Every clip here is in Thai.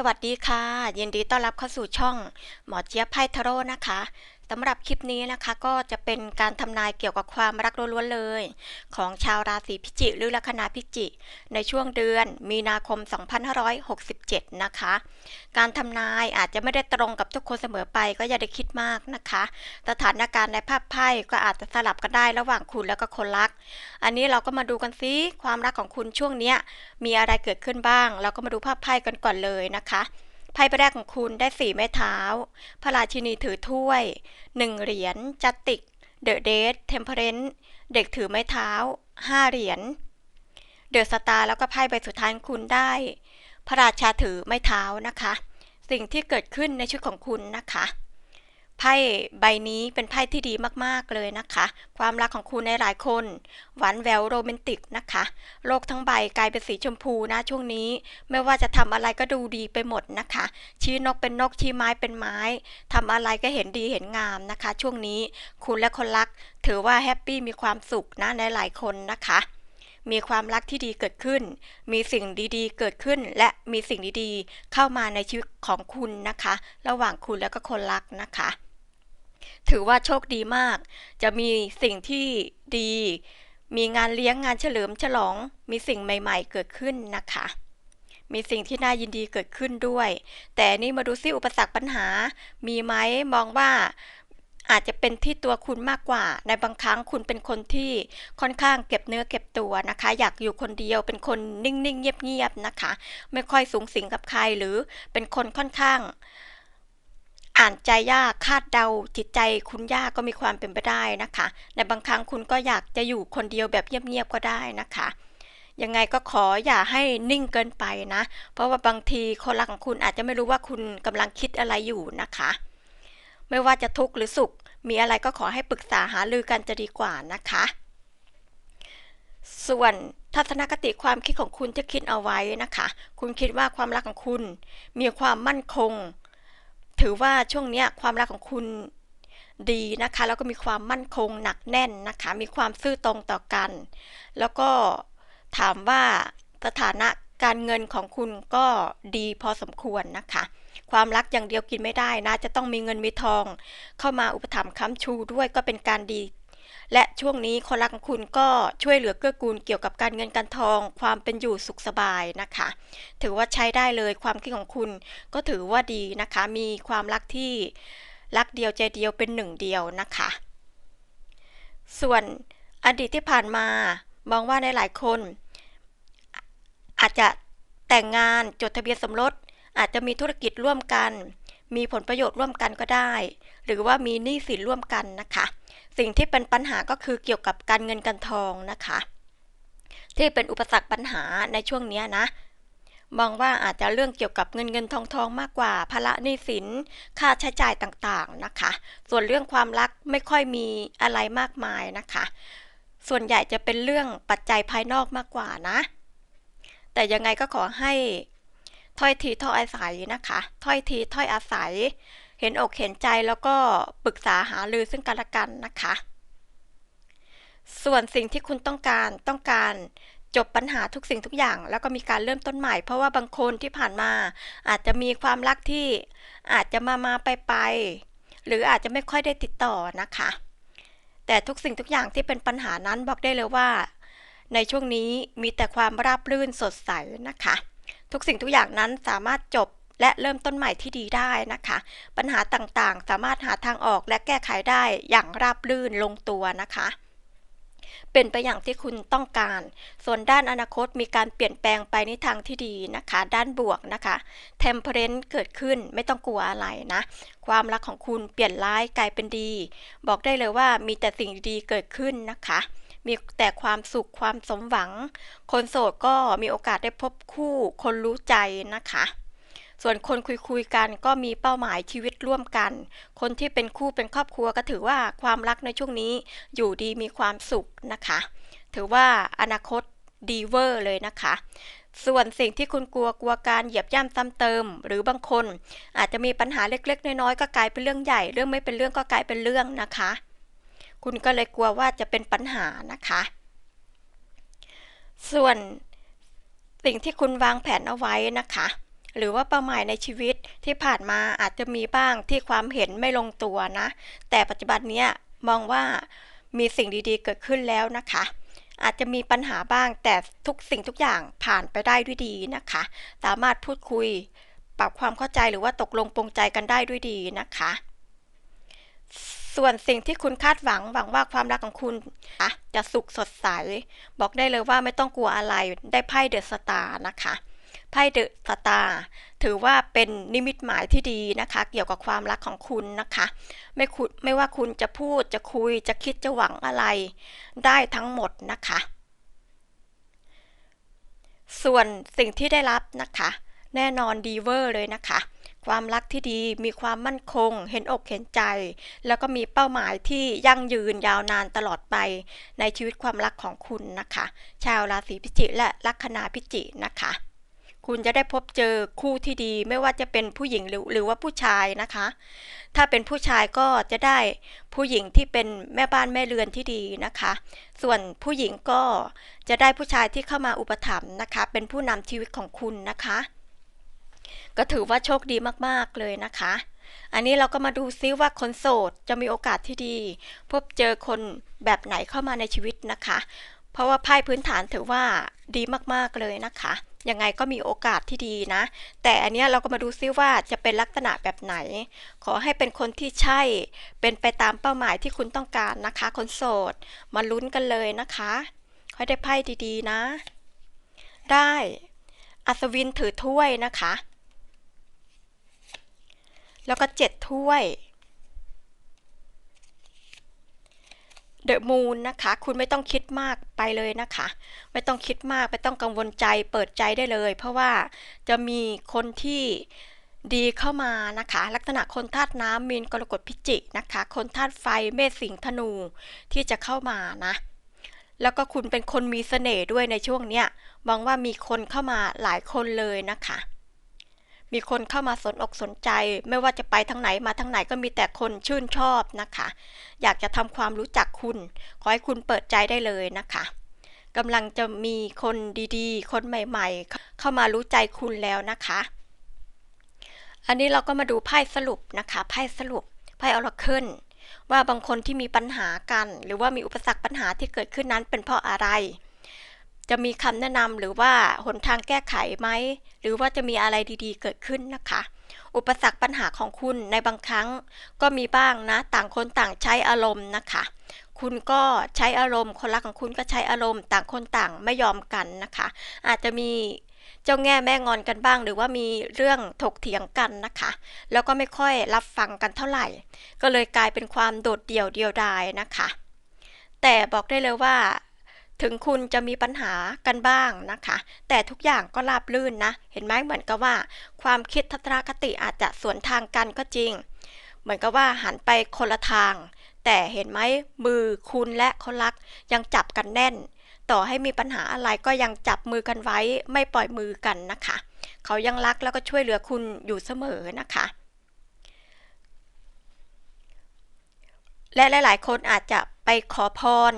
สวัสดีค่ะ ยินดีต้อนรับเข้าสู่ช่อง หมอเจี๊ยบไพทโร่นะคะ สำหรับคลิปนี้นะคะก็จะเป็นการทำนายเกี่ยวกับความรักล้วนๆเลย ของชาวราศีพิจิกหรือลัคนาพิจิกในช่วงเดือนมีนาคม 2567 นะคะ การทำนายอาจจะไม่ได้ตรงกับทุกคนเสมอไปก็อย่าได้คิดมากนะคะ สถานการณ์ในภาพไพ่ก็อาจจะสลับกันได้ระหว่างคุณแล้วก็คนรัก อันนี้เราก็มาดูกันซิความรักของคุณช่วงนี้มีอะไรเกิดขึ้นบ้าง เราก็มาดูภาพไพ่กันก่อนเลยนะคะ ไพ่ใบแรกของคุณได้สี่ไม้เท้า พระราชินีถือถ้วยหนึ่งเหรียญจัตติก เดอะเดทเทมเพอเรนเด็กถือไม้เท้าห้าเหรียญ เดอะสตาร์แล้วก็ไพ่ใบสุดท้ายคุณได้ พระราชาถือไม้เท้านะคะ สิ่งที่เกิดขึ้นในชุดของคุณนะคะ ไพ่ใบนี้เป็นไพ่ที่ดีมากๆเลยนะคะ ความรักของคุณในหลายคน หวานแววโรแมนติกนะคะ โลกทั้งใบกลายเป็นสีชมพูนะช่วงนี้ ไม่ว่าจะทำอะไรก็ดูดีไปหมดนะคะ ชี้นกเป็นนกชี้ไม้เป็นไม้ทำอะไรก็เห็นดีเห็นงามนะคะ ช่วงนี้คุณและคนรัก ถือว่าแฮปปี้มีความสุขนะในหลายคนนะคะมีความรักที่ดีเกิดขึ้น มีสิ่งดีๆ เกิดขึ้น และมีสิ่งดีๆ เข้ามาในชีวิตของคุณนะคะ ระหว่างคุณแล้วก็คนรักนะคะ ถือว่าโชคดีมาก จะมีสิ่งที่ดี มีงานเลี้ยงงานเฉลิมฉลอง มีสิ่งใหม่ๆ เกิดขึ้นนะคะ มีสิ่งที่น่ายินดีเกิดขึ้นด้วย แต่นี่มาดูซิอุปสรรคปัญหา มีไหมมองว่าอาจจะเป็นที่ตัวคุณมากกว่า ในบางครั้งคุณเป็นคนที่ค่อนข้างเก็บเนื้อเก็บตัวนะคะ อยากอยู่คนเดียวเป็นคนนิ่งๆ เงียบๆนะคะ ไม่ค่อยสูงสิงกับใครหรือเป็นคนค่อนข้าง อ่านใจยากคาดเดาจิตใจคุณยากก็มีความเป็นไปได้นะคะ ในบางครั้งคุณก็อยากจะอยู่คนเดียวแบบเงียบๆก็ได้นะคะ ยังไงก็ขออย่าให้นิ่งเกินไปนะ เพราะว่าบางทีคนรักของคุณอาจจะไม่รู้ว่าคุณกำลังคิดอะไรอยู่นะคะ ไม่ว่าจะทุกข์หรือสุข มีอะไรก็ขอให้ปรึกษาหารือกันจะดีกว่านะคะ ส่วนทัศนคติความคิดของคุณจะคิดเอาไว้นะคะ คุณคิดว่าความรักของคุณ มีความมั่นคง ถือว่าช่วงนี้ความรักของคุณดีนะคะ แล้วก็มีความมั่นคงหนักแน่นนะคะ มีความซื่อตรงต่อกัน แล้วก็ถามว่าสถานะการเงินของคุณก็ดีพอสมควรนะคะ ความรักอย่างเดียวกินไม่ได้นะ จะต้องมีเงินมีทอง เข้ามาอุปถัมภ์ค้ำชูด้วยก็เป็นการดี และช่วงนี้คนรักของคุณก็ช่วยเหลือเกื้อกูลเกี่ยวกับการเงินการทอง ความเป็นอยู่สุขสบายนะคะ ถือว่าใช้ได้เลยความคิดของคุณก็ถือว่าดีนะคะ มีความรักที่รักเดียวใจเดียวเป็นหนึ่งเดียวนะคะ ส่วนอดีตที่ผ่านมามองว่าในหลายคน อาจจะแต่งงานจดทะเบียนสมรส อาจจะมีธุรกิจร่วมกัน มีผลประโยชน์ร่วมกันก็ได้ หรือว่ามีหนี้สินร่วมกันนะคะ สิ่งที่เป็นปัญหาก็คือเกี่ยวกับการเงินการทองนะคะ ที่เป็นอุปสรรคปัญหาในช่วงนี้นะ มองว่าอาจจะเรื่องเกี่ยวกับเงินเงินทองทองมากกว่าภาระหนี้สินค่าใช้จ่ายต่างๆนะคะ ส่วนเรื่องความรักไม่ค่อยมีอะไรมากมายนะคะ ส่วนใหญ่จะเป็นเรื่องปัจจัยภายนอกมากกว่านะ แต่ยังไงก็ขอให้ถ้อยทีถ้อยอาศัยนะคะ ถ้อยทีถ้อยอาศัย เห็นอกเห็นใจแล้วก็ปรึกษาหารือซึ่งกันและกันนะคะ ส่วนสิ่งที่คุณต้องการต้องการจบปัญหาทุกสิ่งทุกอย่าง แล้วก็มีการเริ่มต้นใหม่ เพราะว่าบางคนที่ผ่านมา อาจจะมีความรักที่อาจจะมามาไปไปหรืออาจจะไม่ค่อยได้ติดต่อนะคะ แต่ทุกสิ่งทุกอย่างที่เป็นปัญหานั้นบอกได้เลยว่า ในช่วงนี้มีแต่ความราบรื่นสดใสนะคะ ทุกสิ่งทุกอย่างนั้นสามารถจบ และเริ่มต้นใหม่ที่ดีได้นะคะ ปัญหาต่างๆ สามารถหาทางออกและแก้ไขได้อย่างราบรื่นลงตัวนะคะเป็นไปอย่างที่คุณต้องการ ส่วนด้านอนาคตมีการเปลี่ยนแปลงไปในทางที่ดีนะคะ ด้านบวกนะคะ เทมเพลนเกิดขึ้นไม่ต้องกลัวอะไรนะ ความรักของคุณเปลี่ยนร้ายกลายเป็นดี บอกได้เลยว่ามีแต่สิ่งดีเกิดขึ้นนะคะ มีแต่ความสุขความสมหวัง คนโสดก็มีโอกาสได้พบคู่คนรู้ใจนะคะ ส่วนคนคุยๆกันก็มีเป้าหมายชีวิตร่วมกัน คนที่เป็นคู่เป็นครอบครัวก็ถือว่าความรักในช่วงนี้อยู่ดีมีความสุขนะคะ ถือว่าอนาคตดีเวอร์เลยนะคะ ส่วนสิ่งที่คุณกลัวกลัวการเหยียบย่ำซ้ำเติม หรือบางคน อาจจะมีปัญหาเล็กๆ น้อยๆก็กลายเป็นเรื่องใหญ่ เรื่องไม่เป็นเรื่องก็กลายเป็นเรื่องนะคะ คุณก็เลยกลัวว่าจะเป็นปัญหานะคะ ส่วนสิ่งที่คุณวางแผนเอาไว้นะคะ หรือว่าเป้าหมายในชีวิตที่ผ่านมาอาจจะมีบ้างที่ความเห็นไม่ลงตัวนะ แต่ปัจจุบันเนี้ยมองว่ามีสิ่งดีๆเกิดขึ้นแล้วนะคะ อาจจะมีปัญหาบ้างแต่ทุกสิ่งทุกอย่างผ่านไปได้ด้วยดีนะคะ สามารถพูดคุย ปรับความเข้าใจหรือว่าตกลงปรงใจกันได้ด้วยดีนะคะ ส่วนสิ่งที่คุณคาดหวังหวังว่าความรักของคุณะจะสุขสดใส บอกได้เลยว่าไม่ต้องกลัวอะไรได้ไพ่เดอะสตาร์นะคะ ไพ่เดอะสตาร์ถือว่าเป็นนิมิตหมายที่ดีนะคะ เกี่ยวกับความรักของคุณนะคะ ไม่คุณไม่ว่าคุณจะพูดจะคุยจะคิดจะหวังอะไร ได้ทั้งหมดนะคะ ส่วนสิ่งที่ได้รับนะคะ แน่นอนดีเวอร์เลยนะคะความรักที่ดีมีความมั่นคง เห็นอกเห็นใจ แล้วก็มีเป้าหมายที่ยั่งยืนยาวนานตลอดไป ในชีวิตความรักของคุณนะคะ ชาวราศีพิจิกและลัคนาพิจิกนะคะ คุณจะได้พบเจอคู่ที่ดี ไม่ว่าจะเป็นผู้หญิงหรือหรือว่าผู้ชายนะคะ ถ้าเป็นผู้ชายก็จะได้ผู้หญิงที่เป็นแม่บ้านแม่เรือนที่ดีนะคะ ส่วนผู้หญิงก็จะได้ผู้ชายที่เข้ามาอุปถัมภ์นะคะ เป็นผู้นำชีวิตของคุณนะคะ ก็ถือว่าโชคดีมากๆเลยนะคะ อันนี้เราก็มาดูซิว่าคนโสดจะมีโอกาสที่ดี พบเจอคนแบบไหนเข้ามาในชีวิตนะคะ เพราะว่าไพ่พื้นฐานถือว่าดีมากๆเลยนะคะ ยังไงก็มีโอกาสที่ดีนะ แต่อันนี้เราก็มาดูซิว่าจะเป็นลักษณะแบบไหน ขอให้เป็นคนที่ใช่ เป็นไปตามเป้าหมายที่คุณต้องการนะคะ คนโสด มาลุ้นกันเลยนะคะค่อได้ไพ่ดีๆนะ ได้ อัศวินถือถ้วยนะคะ แล้วก็เจ็ดถ้วย เดอะมูนนะคะ คุณไม่ต้องคิดมากไปเลยนะคะ ไม่ต้องคิดมากไม่ต้องกังวลใจเปิดใจได้เลย เพราะว่าจะมีคนที่ดีเข้ามานะคะ ลักษณะคนธาตุน้ำมีนกรกฎพิจิกนะคะ คนธาตุไฟเมษสิงธนูที่จะเข้ามานะ แล้วก็คุณเป็นคนมีเสน่ห์ด้วยในช่วงเนี้ยมองว่ามีคนเข้ามาหลายคนเลยนะคะ มีคนเข้ามาสนอกสนใจ ไม่ว่าจะไปทางไหนมาทางไหนก็มีแต่คนชื่นชอบนะคะ อยากจะทำความรู้จักคุณ ขอให้คุณเปิดใจได้เลยนะคะกำลังจะมีคนดีๆ คนใหม่ๆ เข้ามารู้ใจคุณแล้วนะคะ อันนี้เราก็มาดูไพ่สรุปนะคะไพ่สรุปไพ่ออราเคิลว่าบางคนที่มีปัญหากัน หรือว่ามีอุปสรรคปัญหาที่เกิดขึ้นนั้นเป็นเพราะอะไร จะมีคำแนะนำหรือว่าหนทางแก้ไขไหม หรือว่าจะมีอะไรดีๆ เกิดขึ้นนะคะ อุปสรรคปัญหาของคุณในบางครั้งก็มีบ้างนะ ต่างคนต่างใช้อารมณ์นะคะ คุณก็ใช้อารมณ์ คนรักของคุณก็ใช้อารมณ์ ต่างคนต่างไม่ยอมกันนะคะ อาจจะมีเจ้าแง่แม่งอนกันบ้าง หรือว่ามีเรื่องถกเถียงกันนะคะ แล้วก็ไม่ค่อยรับฟังกันเท่าไหร่ ก็เลยกลายเป็นความโดดเดี่ยวเดียวดายนะคะ แต่บอกได้เลยว่า ถึงคุณจะมีปัญหากันบ้างนะคะ แต่ทุกอย่างก็ราบรื่นนะ เห็นไหมเหมือนกับว่า ความคิดทัศนคติอาจจะสวนทางกันก็จริง เหมือนกับว่าหันไปคนละทาง แต่เห็นไหมมือคุณและคนรักยังจับกันแน่น ต่อให้มีปัญหาอะไรก็ยังจับมือกันไว้ไม่ปล่อยมือกันนะคะ เขายังรักแล้วก็ช่วยเหลือคุณอยู่เสมอนะคะและหลาย ๆ คนอาจจะไปขอพร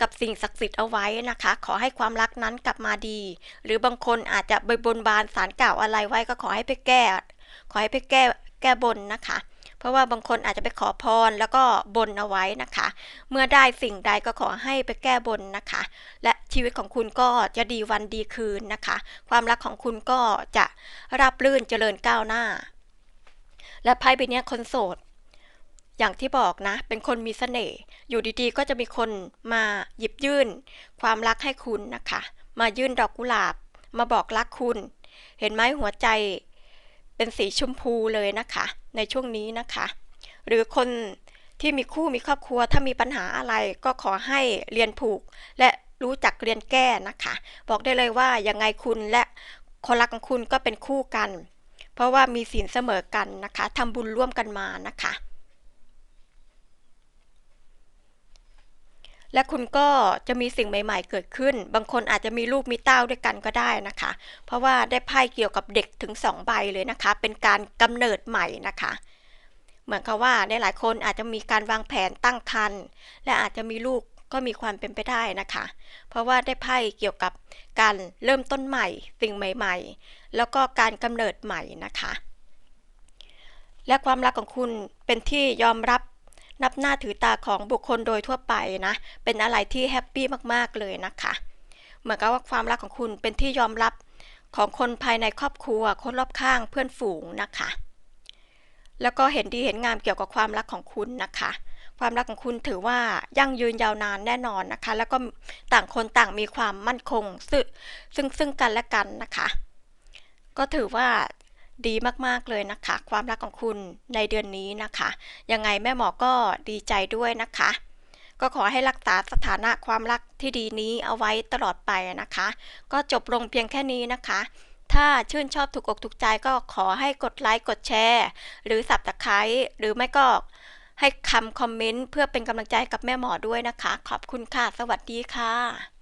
กับสิ่งศักดิ์สิทธิ์เอาไว้นะคะ ขอให้ความรักนั้นกลับมาดี หรือบางคนอาจจะไปบนบานสารกล่าวอะไรไว้ก็ขอให้ไปแก้ ขอให้ไปแก้แก้บนนะคะเพราะว่าบางคนอาจจะไปขอพรแล้วก็บนเอาไว้นะคะ เมื่อได้สิ่งใดก็ขอให้ไปแก้บนนะคะ และชีวิตของคุณก็จะดีวันดีคืนนะคะ ความรักของคุณก็จะราบรื่นเจริญก้าวหน้า และไพ่ใบนี้คนโสด อย่างที่บอกนะ เป็นคนมีเสน่ห์อยู่ดีๆ ก็จะมีคนมาหยิบยื่น ความรักให้คุณนะคะ มายื่นดอกกุหลาบ มาบอกรักคุณ เห็นไหมหัวใจ เป็นสีชมพูเลยนะคะ ในช่วงนี้นะคะ หรือคนที่มีคู่มีครอบครัวถ้ามีปัญหาอะไรก็ขอให้เรียนผูก และรู้จักเรียนแก้นะคะ บอกได้เลยว่ายังไงคุณและคนรักของคุณก็เป็นคู่กัน เพราะว่ามีศีลเสมอกันนะคะทำบุญร่วมกันมานะคะ และคุณก็จะมีสิ่งใหม่ ๆ เกิดขึ้น บางคนอาจจะมีลูกมีเต้าด้วยกันก็ได้นะคะ เพราะว่าได้ไพ่เกี่ยวกับเด็กถึงสองใบเลยนะคะ เป็นการกำเนิดใหม่นะคะ เหมือนกับว่าในหลายคนอาจจะมีการวางแผนตั้งครรภ์และอาจจะมีลูกก็มีความเป็นไปได้นะคะ เพราะว่าได้ไพ่เกี่ยวกับการเริ่มต้นใหม่ สิ่งใหม่ ๆ แล้วก็การกำเนิดใหม่นะคะ และความรักของคุณเป็นที่ยอมรับ นับหน้าถือตาของบุคคลโดยทั่วไปนะ เป็นอะไรที่แฮปปี้มากๆเลยนะคะ เหมือนกับว่าความรักของคุณเป็นที่ยอมรับของคนภายในครอบครัว คนรอบข้างเพื่อนฝูงนะคะ แล้วก็เห็นดีเห็นงามเกี่ยวกับความรักของคุณนะคะ ความรักของคุณถือว่ายั่งยืนยาวนานแน่นอนนะคะ แล้วก็ต่างคนต่างมีความมั่นคงซึ่งซึ่งซึ่งกันและกันนะคะ ก็ถือว่า ดีมากๆเลยนะคะ ความรักของคุณในเดือนนี้นะคะ ยังไงแม่หมอก็ดีใจด้วยนะคะ ก็ขอให้รักษาสถานะความรักที่ดีนี้เอาไว้ตลอดไปนะคะ ก็จบลงเพียงแค่นี้นะคะ ถ้าชื่นชอบถูกอกถูกใจก็ขอให้กดไลค์กดแชร์ หรือสับตะไคร้หรือไม่ก็ให้คำคอมเมนต์เพื่อเป็นกำลังใจกับแม่หมอด้วยนะคะ ขอบคุณค่ะ สวัสดีค่ะ